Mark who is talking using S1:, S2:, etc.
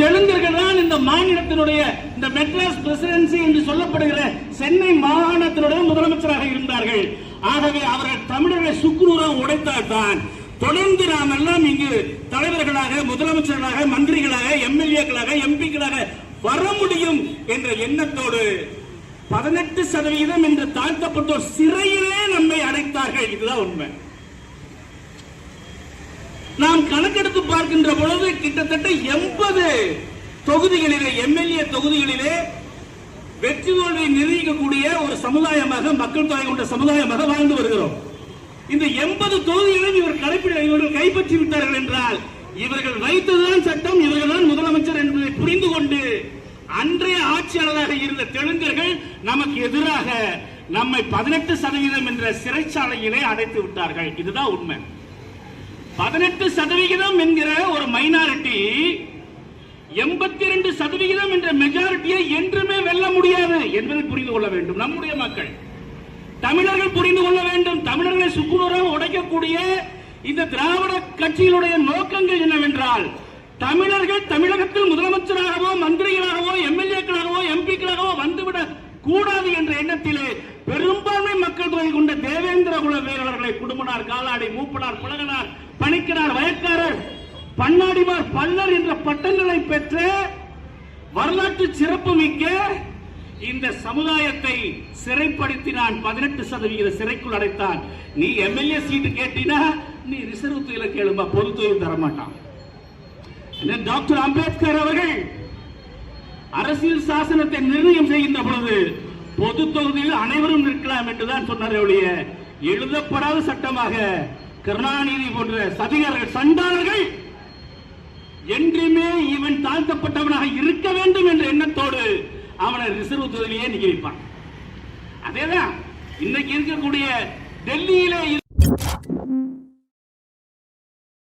S1: தெலுங்கர்கள் தான் இந்த மாநிலத்தினுடைய இந்த மெட்ராஸ் பிரசிடென்சி என்று சொல்லப்படுகிற சென்னை மாகாணத்தினுடைய முதலமைச்சராக இருந்தார்கள். ஆகவே அவர்கள் தமிழரை சுக்குநூறாக உடைத்தால் தான் தொடர்ந்து நாம் எல்லாம் இங்கு தலைவர்களாக முதலமைச்சர்களாக மந்திரிகளாக எம்எல்ஏக்களாக எம்பிக்களாக வர முடியும் என்ற எண்ணத்தோடு பதினெட்டு சதவீதம் என்று தாழ்த்தப்பட்டோர் சிறையிலே நம்மை அடைத்தார்கள். இதுதான் உண்மை. நாம் கணக்கெடுத்து பார்க்கின்ற பொழுது கிட்டத்தட்ட தொகுதிகளிலே எம்எல்ஏ தொகுதிகளிலே வெற்றி தோல்வியை நிர்ணயிக்கக்கூடிய ஒரு சமுதாயமாக மக்கள் தொகை கொண்ட சமுதாயமாக வாழ்ந்து வருகிறோம். இந்த எண்பது தொகுதிகளையும் இவர் கடைபிடி இவர்கள் கைப்பற்றி விட்டார்கள் என்றால் இவர்கள் வைத்ததுதான் சட்டம் இவர்கள் தான் முதலமைச்சர் என்பதை புரிந்து கொண்டு அன்றைய ஆட்சியாளராக இருந்த தெலுங்கர்கள் நமக்கு எதிராக நம்மை பதினெட்டு சதவீதம் என்ற சிறைச்சாலையிலே அடைத்து விட்டார்கள். இதுதான் உண்மை. பதினெட்டு சதவிகிதம் என்கிற எண்பத்தி இரண்டு சதவிகிதம் என்ற மெஜாரிட்டியை என்றுமே வெல்ல முடியாது என்பதை புரிந்து கொள்ள வேண்டும் நம்முடைய மக்கள். தமிழர்கள் புரிந்து கொள்ள வேண்டும். தமிழர்களை சுக்குநூறாக உடைக்கக்கூடிய இந்த திராவிட கட்சியினுடைய நோக்கங்கள் என்னவென்றால் தமிழர்கள் தமிழகத்தில் முதலமைச்சராகவோ மந்திரிகளாகவோ எம்எல்ஏக்களாகவோ எம்பிக்களாகவோ வந்துவிடக் கூடாது என்ற எண்ணத்திலே பெரும்பான்மை மக்கள் தொகை கொண்ட தேவேந்திர குல வீரர்களை குடும்பனார் காலாடி மூப்பனார் புலகனார் பணிக்கனார் வயக்கார் பன்னாடிமார் பல்லர் என்ற பட்டங்களை பெற்ற வரலாற்று சிறப்புமிக்க இந்த சமுதாயத்தை சிறைப்படுத்தினான் பதினெட்டு சதவிகித சிறைக்குள் அடைத்தான். நீ எம்எல்ஏ சீட்டு கேட்டினா நீ ரிசர்வ் துறையில கேளுமா? பொது தொழில் தரமாட்டான். என்ன டாக்டர் அம்பேத்கர் அவர்கள் அரசியல் சாசனத்தை நிர்ணயம் செய்கின்ற பொழுது பொது தொகுதியில் அனைவரும் நிற்கலாம் என்றுதான் சொன்னார் ஒழிய எழுதப்படாத சட்டமாக கருணாநிதி போன்ற சதிகாரர்கள் சண்டாளர்கள் என்றுமே இவன் தாழ்த்தப்பட்டவனாக இருக்க வேண்டும் என்ற எண்ணத்தோடு அவனை ரிசர்வ் தொகுதியிலேயே நிக்க வைப்பான். அதேதான் இன்னைக்கு இருக்கக்கூடிய டெல்லியிலே